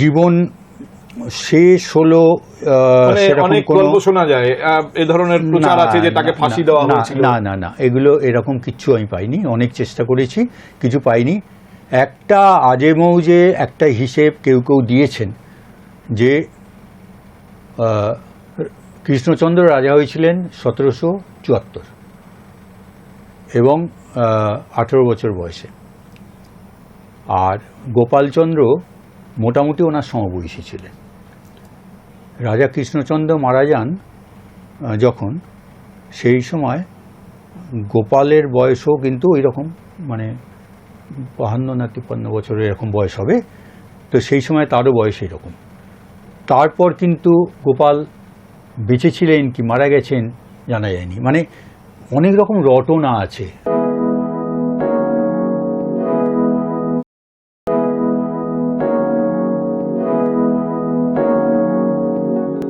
জীবন শেষ হলো মানে অনেক গল্প শোনা যায়। এ ধরনের প্রচার আছে যে তাকে ফাঁসি দেওয়া হয়েছিল। না না না এগুলো এরকম কিচ্ছু আমি পাইনি অনেক চেষ্টা করেছি কিছু পাইনি। একটা আজে মৌজে একটা হিসেব কেউ কেউ দিয়েছেন যে কৃষ্ণচন্দ্র রাজা হয়েছিলেন সতেরোশো চুয়াত্তর এবং আঠেরো বছর বয়সে। আর গোপালচন্দ্র মোটামুটি ওনার সমবয়সী ছিলেন। রাজা কৃষ্ণচন্দ্র মারা যান যখন সেই সময় গোপালের বয়সও কিন্তু ওই রকম মানে বাহান্ন না তিপ্পান্ন বছরের এরকম বয়স হবে, তো সেই সময় তারও বয়স এরকম। তারপর কিন্তু গোপাল বেঁচে ছিলেন কি মারা গেছেন জানা যায়নি। মানে অনেক রকম রটনা আছে।